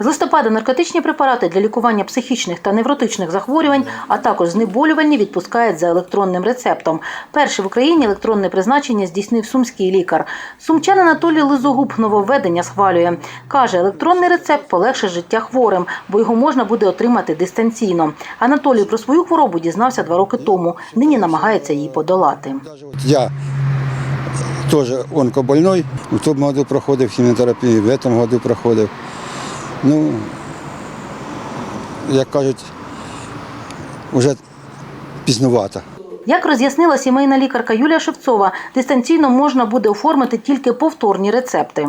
З листопада наркотичні препарати для лікування психічних та невротичних захворювань, а також знеболювальні відпускають за електронним рецептом. Перший в Україні електронне призначення здійснив сумський лікар. Сумчан Анатолій Лизогуб нововведення схвалює. Каже, електронний рецепт полегшить життя хворим, бо його можна буде отримати дистанційно. Анатолій про свою хворобу дізнався два роки тому. Нині намагається її подолати. Я тоже онкобольной. В тому году проходив хіміотерапію, в цьому году проходив. Ну, як кажуть, вже пізнувато. Як роз'яснила сімейна лікарка Юлія Шевцова, дистанційно можна буде оформити тільки повторні рецепти.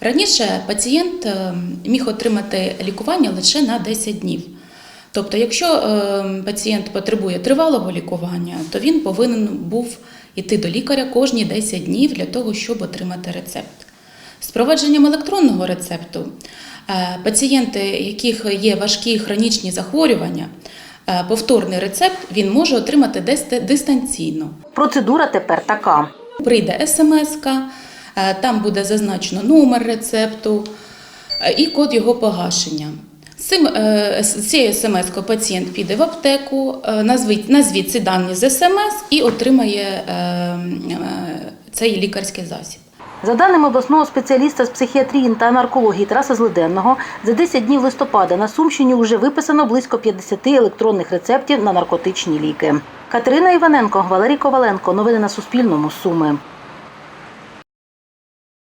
Раніше пацієнт е, міг отримати лікування лише на 10 днів. Тобто, якщо е, пацієнт потребує тривалого лікування, то він повинен був йти до лікаря кожні 10 днів для того, щоб отримати рецепт. З провадженням електронного рецепту е, пацієнти, яких є важкі хронічні захворювання, е, повторний рецепт він може отримати дис- дистанційно. Процедура тепер така. Прийде смс, там буде зазначено номер рецепту е, і код його погашення. З е, цією смс пацієнт піде в аптеку, е, назвіть, ці дані з смс і отримає е, е, цей лікарський засіб. За даними обласного спеціаліста з психіатрії та наркології Тараса Злиденного, за 10 днів листопада на Сумщині вже виписано близько 50 електронних рецептів на наркотичні ліки. Катерина Іваненко, Валерій Коваленко. Новини на Суспільному. Суми.